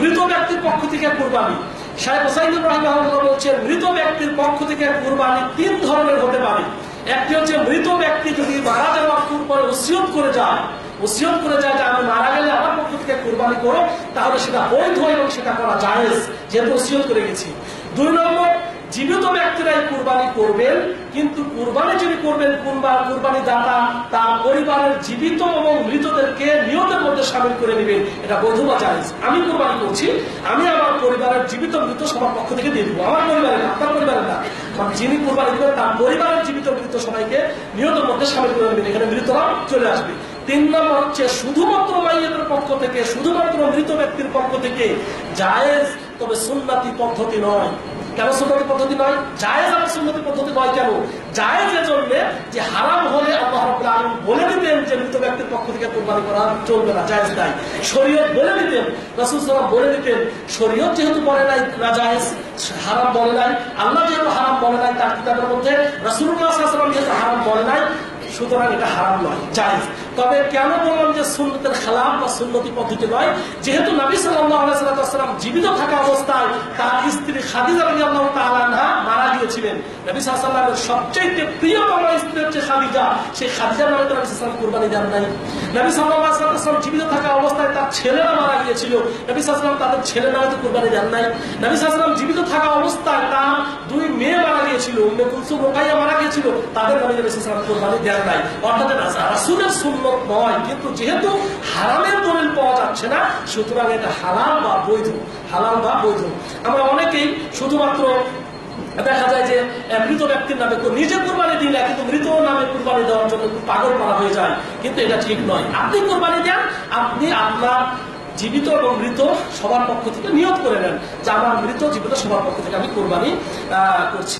মৃত ব্যক্তির পক্ষ থেকে কুরবানি। সাহেব হোসাইন রহমাহুল্লাহ বলছেন, মৃত ব্যক্তির পক্ষ থেকে কুরবানি তিন ধরনের হতে পারে। একটি হচ্ছে মৃত ব্যক্তি যদি মারা যাওয়ার পূর্বে ওসিয়ত করে যায়, ওসিয়ত করে যায় যে আমি মারা গেলে আমার পক্ষ থেকে কুরবানি করো, তাহলে সেটা বৈধ এবং সেটা করা জায়েজ, যেহেতু ওসিয়ত করে গেছি। দুই নম্বর, জীবিত ব্যক্তিরাই কুরবানি করবেন, কিন্তু কুরবানি যিনি করবেন, কুরবা কুরবানি দাতা তার পরিবারের জীবিত এবং মৃতদেরকে নিয়তের মধ্যে সামিল করে নেবেন। এটা বৈধ বা জায়েজ? আমি কুরবানি করছি, আমি আমার পরিবারের জীবিত মৃত সবার পক্ষ থেকে দিয়ে দেবো। আমার পরিবারের না, আপনার পরিবারের না। যিনি কুরবানি দেবেন, তার পরিবারের জীবিত মৃত সবাইকে নিয়তের মধ্যে সামিল করে নেবেন। এখানে মৃতরা চলে আসবে। তিন নম্বর হচ্ছে, শুধুমাত্র মাইয়েদের পক্ষ থেকে, শুধুমাত্র মৃত ব্যক্তির পক্ষ থেকে জায়েজ তবে সুন্নাতি পদ্ধতি নয়। কেন সুন্নতি পদ্ধতি নয়? জায়েজ আর সুন্নতি পদ্ধতি নয় কেন? জায়েজ এজন্য যে হারাম হলে আল্লাহ রাব্বুল বলে দিতেন যে মৃত ব্যক্তির পক্ষ থেকে কুরবানি করা চলবে না, জায়েজ নাই। শরীয়ত বলে দিতেন, রাসূল সাল্লাল্লাহু বলে দিতেন, শরীয়ত যেহেতু বলে নাই, না জায়েজ, হারাম বলে নাই, আল্লাহ যেহেতু হারাম বলে নাই, তার কিতাবের মধ্যে রাসূলুল্লাহ সাল্লাল্লাহু যেহেতু হারাম বলে নাই সুতরাং এটা হারাম নয়, জায়েজ। তবে কেন বললাম যে সুন্নতের খেলাফ বা সুন্নতি পদ্ধতি নয়? যেহেতু নবী সাল্লাম জীবিত থাকা অবস্থায় তার স্ত্রী খাদিজা আনহা মারা গিয়েছিলেন। নবী ওয়াসাল্লামের সবচেয়ে প্রিয়তম স্ত্রী হচ্ছে খাদিজা। সেই খাদিজার নামে তো নবী আলাইহি কুরবানি দেন নাই। নবী সাল্লাম জীবিত থাকা অবস্থায় তার ছেলেরা মারা গিয়েছিল। নবী আলাইহি তাদের ছেলের নামে তো কুরবানি দেন নাই। নবী আলাইহি জীবিত থাকা অবস্থায় তার দুই গিয়েছিল উম্মে কুলসুম রুকাইয়া মারা গিয়েছিল তাদের দেন নাই। অর্থাৎ সুন্নত নয়, কিন্তু যেহেতু হারামের দলিল পাওয়া যাচ্ছে না, সুতরাং এটা হালাল বা বৈধ, হালাল বা বৈধ। আমরা অনেকেই শুধুমাত্র দেখা যায় যে মৃত ব্যক্তির নামে নিজে কোরবানি দিলে, কিন্তু মৃত নামে কোরবানি দেওয়ার জন্য পাগল করা হয়ে যায়, কিন্তু এটা ঠিক নয়। আপনি কোরবানি দেন, আপনি আপনার জীবিত এবং মৃত সবার পক্ষ থেকে নিয়োগ করে নেন যে আমার মৃত জীবিত সবার পক্ষ থেকে আমি কোরবানি করছি।